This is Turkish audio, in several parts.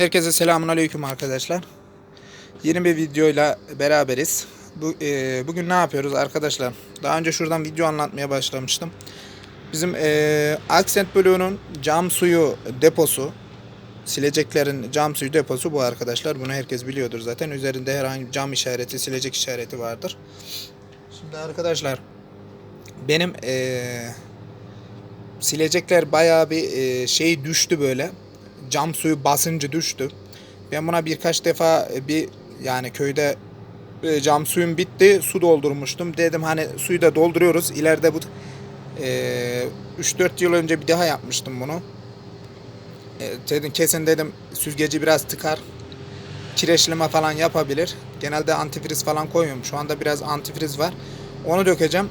Herkese selamun aleyküm arkadaşlar. Yeni bir videoyla beraberiz. Bu, e, bugün ne yapıyoruz arkadaşlar? Daha önce şuradan video anlatmaya başlamıştım. Bizim e, Accent Blue'nun cam suyu deposu, sileceklerin cam suyu deposu bu arkadaşlar. Bunu herkes biliyordur zaten. Üzerinde herhangi bir cam işareti, silecek işareti vardır. Şimdi arkadaşlar benim e, silecekler bayağı bir e, şey düştü böyle. Cam suyu basıncı düştü. Ben buna birkaç defa e, bir yani köyde e, cam suyum bitti. Su doldurmuştum. Dedim hani suyu da dolduruyoruz. İleride bu e, 3-4 yıl önce bir daha yapmıştım bunu. E, dedim kesin dedim süzgeci biraz tıkar. Kireçleme falan yapabilir. Genelde antifriz falan koyuyorum. Şu anda biraz antifriz var. Onu dökeceğim.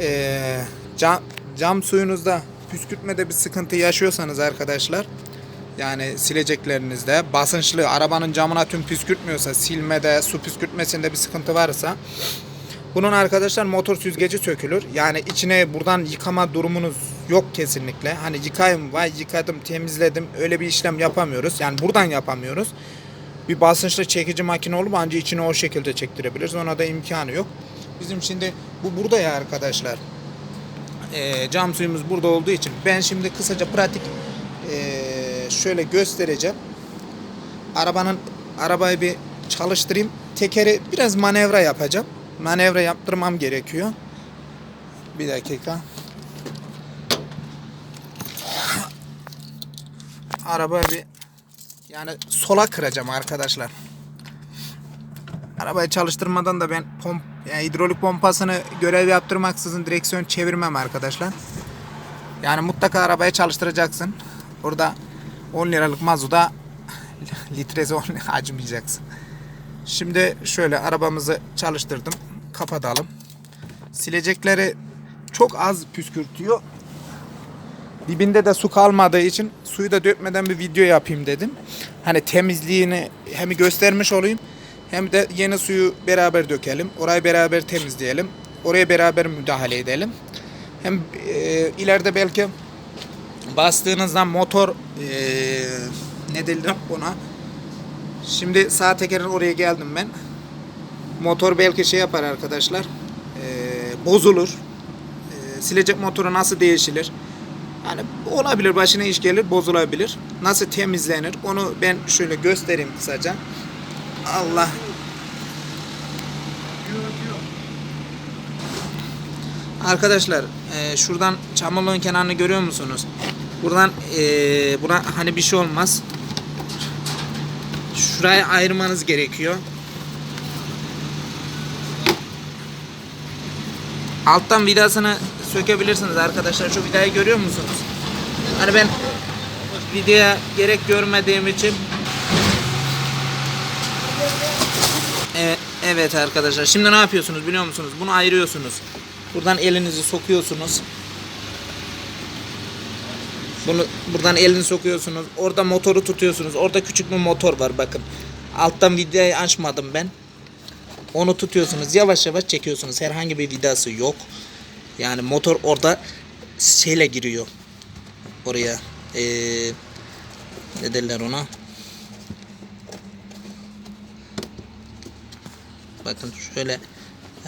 E, cam, cam suyunuzda püskürtmede bir sıkıntı yaşıyorsanız arkadaşlar yani sileceklerinizde basınçlı arabanın camına tüm püskürtmüyorsa silmede su püskürtmesinde bir sıkıntı varsa bunun arkadaşlar motor süzgeci sökülür. Yani içine buradan yıkama durumunuz yok kesinlikle. Hani yıkayım vay yıkadım temizledim öyle bir işlem yapamıyoruz. Yani buradan yapamıyoruz. Bir basınçlı çekici makine olup anca içine o şekilde çektirebiliriz. Ona da imkanı yok. Bizim şimdi bu burada ya arkadaşlar. Ee, cam suyumuz burada olduğu için ben şimdi kısaca pratik ee, şöyle göstereceğim. Arabanın arabayı bir çalıştırayım. Tekeri biraz manevra yapacağım. Manevra yaptırmam gerekiyor. Bir dakika. Arabayı bir yani sola kıracağım arkadaşlar. Arabayı çalıştırmadan da ben pomp yani hidrolik pompasını görev yaptırmaksızın direksiyon çevirmem arkadaşlar. Yani mutlaka arabayı çalıştıracaksın. Orada 10 liralık mazuda litresi 10 lira acımayacaksın. Şimdi şöyle arabamızı çalıştırdım. Kapatalım. Silecekleri çok az püskürtüyor. Dibinde de su kalmadığı için suyu da dökmeden bir video yapayım dedim. Hani temizliğini hem göstermiş olayım hem de yeni suyu beraber dökelim. Orayı beraber temizleyelim. Oraya beraber müdahale edelim. Hem e, ileride belki bastığınızda motor eee ne denir ona? Şimdi sağ tekerin oraya geldim ben. Motor belki şey yapar arkadaşlar eee, bozulur. Eee, silecek motoru nasıl değişilir? Hani olabilir başına iş gelir bozulabilir. Nasıl temizlenir? Onu ben şöyle göstereyim kısaca. Allah Arkadaşlar e, şuradan çamurluğun kenarını görüyor musunuz? Buradan e, buna hani bir şey olmaz. Şurayı ayırmanız gerekiyor. Alttan vidasını sökebilirsiniz arkadaşlar. Şu vidayı görüyor musunuz? Hani ben vidaya gerek görmediğim için Evet, evet arkadaşlar. Şimdi ne yapıyorsunuz biliyor musunuz? Bunu ayırıyorsunuz. Buradan elinizi sokuyorsunuz. Bunu buradan elini sokuyorsunuz. Orada motoru tutuyorsunuz. Orada küçük bir motor var bakın. Alttan vidayı açmadım ben. Onu tutuyorsunuz. Yavaş yavaş çekiyorsunuz. Herhangi bir vidası yok. Yani motor orada şeyle giriyor. Oraya. Ee, ne derler ona? Bakın şöyle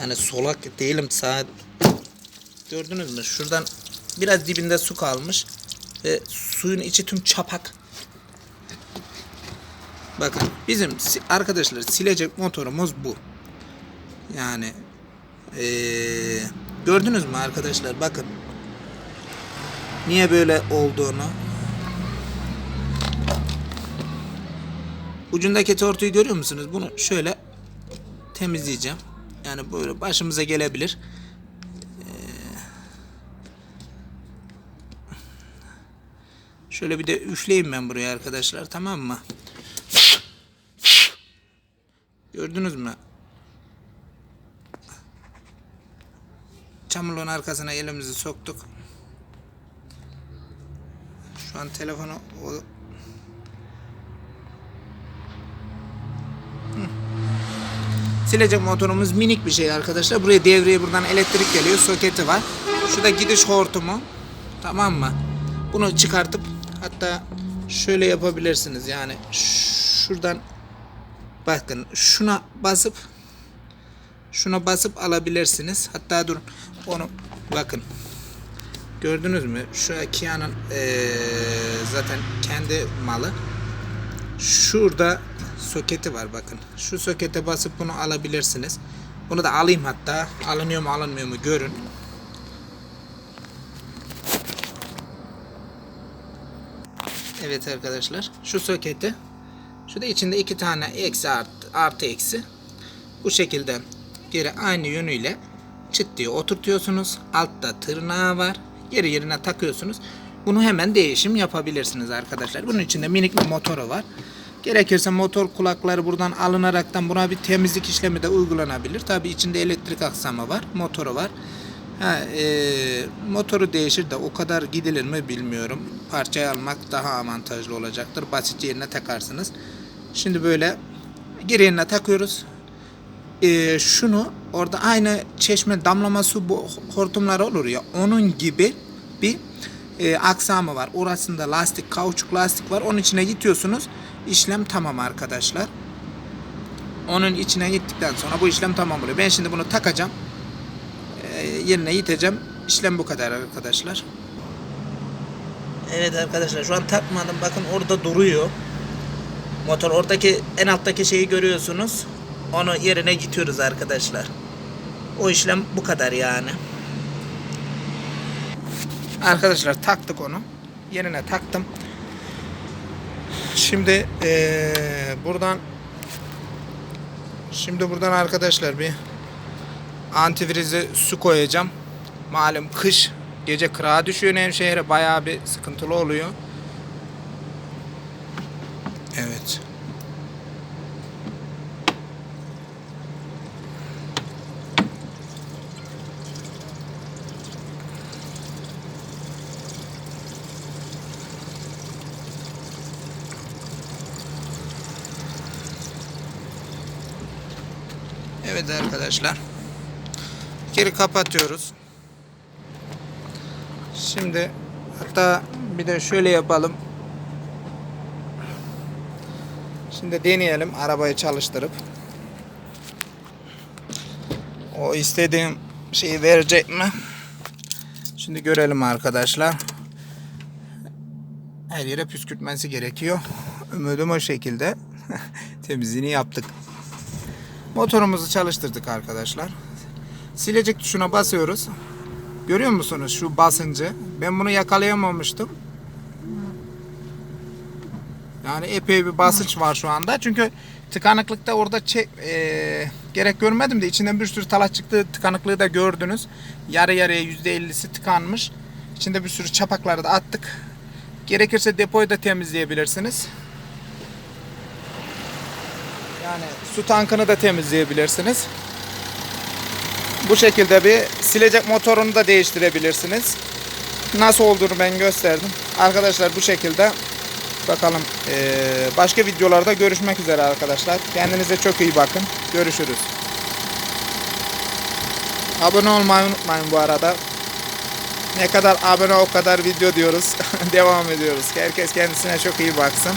yani solak değilim saat gördünüz mü? Şuradan biraz dibinde su kalmış ve suyun içi tüm çapak. Bakın bizim arkadaşlar silecek motorumuz bu. Yani eee, gördünüz mü arkadaşlar? Bakın. Niye böyle olduğunu. Ucundaki tortuyu görüyor musunuz? Bunu şöyle temizleyeceğim. Yani böyle başımıza gelebilir. Şöyle bir de üfleyeyim ben buraya arkadaşlar tamam mı? Gördünüz mü? Çamurluğun arkasına elimizi soktuk. Şu an telefonu o... Silecek motorumuz minik bir şey arkadaşlar. Buraya devreye buradan elektrik geliyor. Soketi var. Şurada gidiş hortumu. Tamam mı? Bunu çıkartıp hatta şöyle yapabilirsiniz yani şuradan bakın şuna basıp şuna basıp alabilirsiniz. Hatta durun onu bakın gördünüz mü? Şu Kia'nın eee, zaten kendi malı. Şurada soketi var bakın. Şu sokete basıp bunu alabilirsiniz. Bunu da alayım hatta. Alınıyor mu alınmıyor mu görün. Evet arkadaşlar. Şu soketi. Şu da içinde iki tane eksi artı, artı eksi. Bu şekilde geri aynı yönüyle çıt diye oturtuyorsunuz. Altta tırnağı var. Geri yerine takıyorsunuz. Bunu hemen değişim yapabilirsiniz arkadaşlar. Bunun içinde minik bir motoru var. Gerekirse motor kulakları buradan alınaraktan buna bir temizlik işlemi de uygulanabilir. Tabi içinde elektrik aksamı var. Motoru var. Ha, e, motoru değişir de o kadar gidilir mi bilmiyorum. Parçayı almak daha avantajlı olacaktır. Basit yerine takarsınız. Şimdi böyle yerine takıyoruz. E, şunu orada aynı çeşme damlama su bu hortumları olur ya onun gibi bir e, aksamı var. Orasında lastik, kauçuk lastik var. Onun içine gitiyorsunuz. İşlem tamam arkadaşlar. Onun içine gittikten sonra bu işlem tamam oluyor. Ben şimdi bunu takacağım. E, yerine yiteceğim. İşlem bu kadar arkadaşlar. Evet arkadaşlar şu an takmadım. Bakın orada duruyor. Motor oradaki en alttaki şeyi görüyorsunuz. Onu yerine gidiyoruz arkadaşlar. O işlem bu kadar yani. Arkadaşlar taktık onu. Yerine taktım. Şimdi eee, buradan şimdi buradan arkadaşlar bir antifrize su koyacağım. Malum kış gece kırağa düşüyor Nevşehir'e bayağı bir sıkıntılı oluyor. Evet. Evet arkadaşlar. Geri kapatıyoruz. Şimdi hatta bir de şöyle yapalım. Şimdi deneyelim arabayı çalıştırıp. O istediğim şeyi verecek mi? Şimdi görelim arkadaşlar. Her yere püskürtmesi gerekiyor. Ümidim o şekilde. Temizliğini yaptık. Motorumuzu çalıştırdık arkadaşlar. Silecek tuşuna basıyoruz. Görüyor musunuz şu basıncı? Ben bunu yakalayamamıştım. Yani epey bir basınç var şu anda. Çünkü tıkanıklıkta orada çek, e, gerek görmedim de içinden bir sürü talaş çıktı. Tıkanıklığı da gördünüz. Yarı yarıya %50'si tıkanmış. İçinde bir sürü çapakları da attık. Gerekirse depoyu da temizleyebilirsiniz. Yani su tankını da temizleyebilirsiniz. Bu şekilde bir silecek motorunu da değiştirebilirsiniz. Nasıl olduğunu ben gösterdim. Arkadaşlar bu şekilde bakalım eee, başka videolarda görüşmek üzere arkadaşlar. Kendinize çok iyi bakın. Görüşürüz. Abone olmayı unutmayın bu arada. Ne kadar abone o kadar video diyoruz. Devam ediyoruz. Herkes kendisine çok iyi baksın.